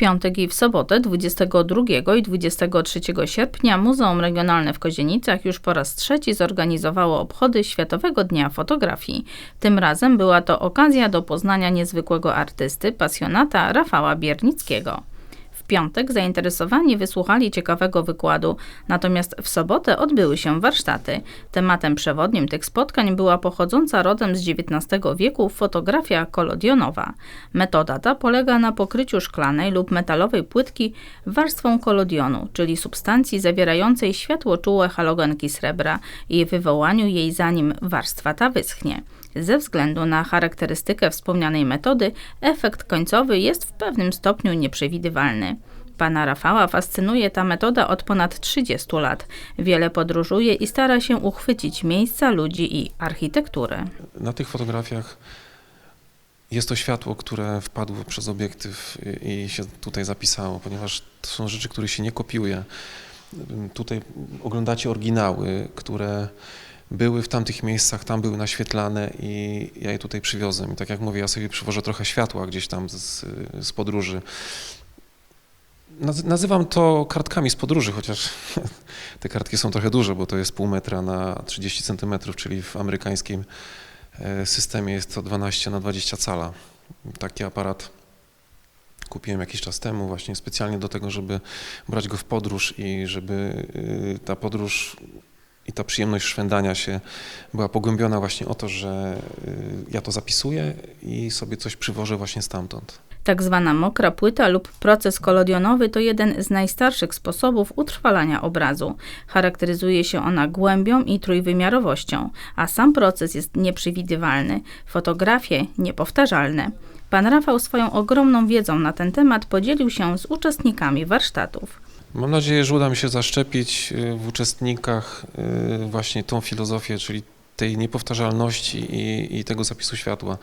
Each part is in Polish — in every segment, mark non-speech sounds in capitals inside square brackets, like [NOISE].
piątek i w sobotę 22 i 23 sierpnia Muzeum Regionalne w Kozienicach już po raz trzeci zorganizowało obchody Światowego Dnia Fotografii. Tym razem była to okazja do poznania niezwykłego artysty, pasjonata Rafała Biernickiego. Piątek zainteresowani wysłuchali ciekawego wykładu, natomiast w sobotę odbyły się warsztaty. Tematem przewodnim tych spotkań była pochodząca rodem z XIX wieku fotografia kolodionowa. Metoda ta polega na pokryciu szklanej lub metalowej płytki warstwą kolodionu, czyli substancji zawierającej światłoczułe halogenki srebra i wywołaniu jej zanim warstwa ta wyschnie. Ze względu na charakterystykę wspomnianej metody, efekt końcowy jest w pewnym stopniu nieprzewidywalny. Pana Rafała fascynuje ta metoda od ponad 30 lat. Wiele podróżuje i stara się uchwycić miejsca, ludzi i architekturę. Na tych fotografiach jest to światło, które wpadło przez obiektyw i się tutaj zapisało, ponieważ to są rzeczy, których się nie kopiuje. Tutaj oglądacie oryginały, które były w tamtych miejscach, tam były naświetlane i ja je tutaj przywiozłem. I tak jak mówię, ja sobie przywożę trochę światła gdzieś tam z, z podróży. Nazywam to kartkami z podróży, chociaż [LAUGHS] te kartki są trochę duże, bo to jest pół metra na 30 centymetrów, czyli w amerykańskim e, systemie jest to 12 na 20 cala. Taki aparat kupiłem jakiś czas temu właśnie specjalnie do tego, żeby brać go w podróż i żeby y, ta podróż i ta przyjemność szwendania się była pogłębiona właśnie o to, że y, ja to zapisuję i sobie coś przywożę właśnie stamtąd. Tak zwana mokra płyta lub proces kolodionowy to jeden z najstarszych sposobów utrwalania obrazu. Charakteryzuje się ona głębią i trójwymiarowością, a sam proces jest nieprzewidywalny, fotografie niepowtarzalne. Pan Rafał swoją ogromną wiedzą na ten temat podzielił się z uczestnikami warsztatów. Mam nadzieję, że uda mi się zaszczepić y, w uczestnikach y, właśnie tą filozofię, czyli tej niepowtarzalności i, i tego zapisu światła.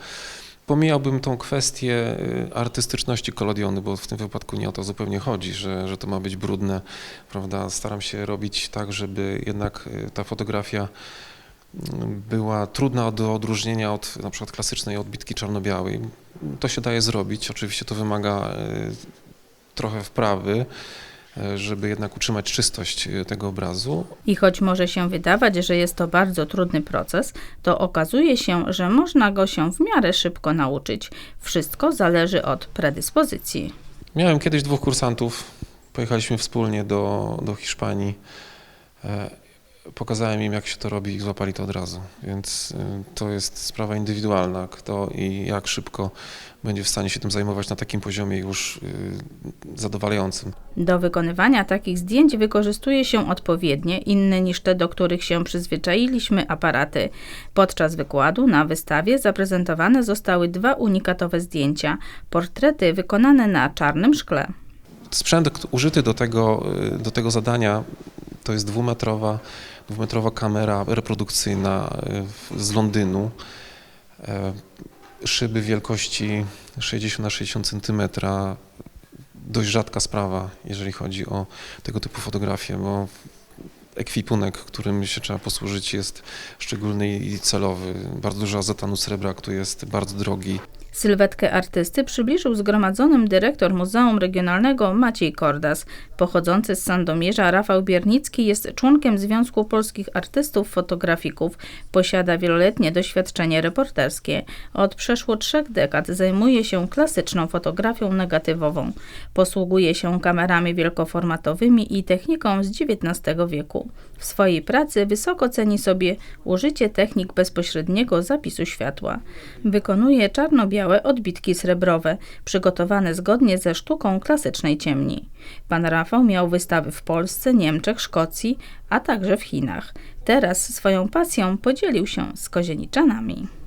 Pomijałbym tą kwestię y, artystyczności kolodiony, bo w tym wypadku nie o to zupełnie chodzi, że, że to ma być brudne, prawda? Staram się robić tak, żeby jednak ta fotografia była trudna do odróżnienia od na przykład klasycznej odbitki czarno-białej. To się daje zrobić, oczywiście to wymaga trochę wprawy, żeby jednak utrzymać czystość e, tego obrazu. I choć może się wydawać, że jest to bardzo trudny proces, to okazuje się, że można go się w miarę szybko nauczyć. Wszystko zależy od predyspozycji. Miałem kiedyś dwóch kursantów, pojechaliśmy wspólnie do, do Hiszpanii. Pokazałem im, jak się to robi i złapali to od razu. Więc to jest sprawa indywidualna, kto i jak szybko będzie w stanie się tym zajmować na takim poziomie już y, zadowalającym. Do wykonywania takich zdjęć wykorzystuje się odpowiednie, inne niż te, do których się przyzwyczailiśmy, aparaty. Podczas wykładu na wystawie zaprezentowane zostały dwa unikatowe zdjęcia portrety wykonane na czarnym szkle. Sprzęt użyty do tego, y, do tego zadania to jest dwumetrowa, dwumetrowa kamera reprodukcyjna y, z Londynu e, szyby wielkości 60 na 60 cm dość rzadka sprawa, jeżeli chodzi o tego typu fotografie, bo ekwipunek, którym się trzeba posłużyć jest szczególny i celowy. Bardzo dużo azotanu srebra, który jest bardzo drogi. Sylwetkę artysty przybliżył zgromadzonym dyrektor Muzeum Regionalnego Maciej Kordas. Pochodzący z Sandomierza Rafał Biernicki jest członkiem Związku Polskich Artystów Fotografików. Posiada wieloletnie doświadczenie reporterskie. Od przeszło trzech dekad zajmuje się klasyczną fotografią negatywową. Posługuje się kamerami wielkoformatowymi i techniką z XIX wieku. W swojej pracy wysoko ceni sobie użycie technik bezpośredniego zapisu światła. Wykonuje czarno-białe białe odbitki srebrowe, przygotowane zgodnie ze sztuką klasycznej ciemni. Pan Rafał miał wystawy w Polsce, Niemczech, Szkocji, a także w Chinach. Teraz swoją pasją podzielił się z kozieniczanami.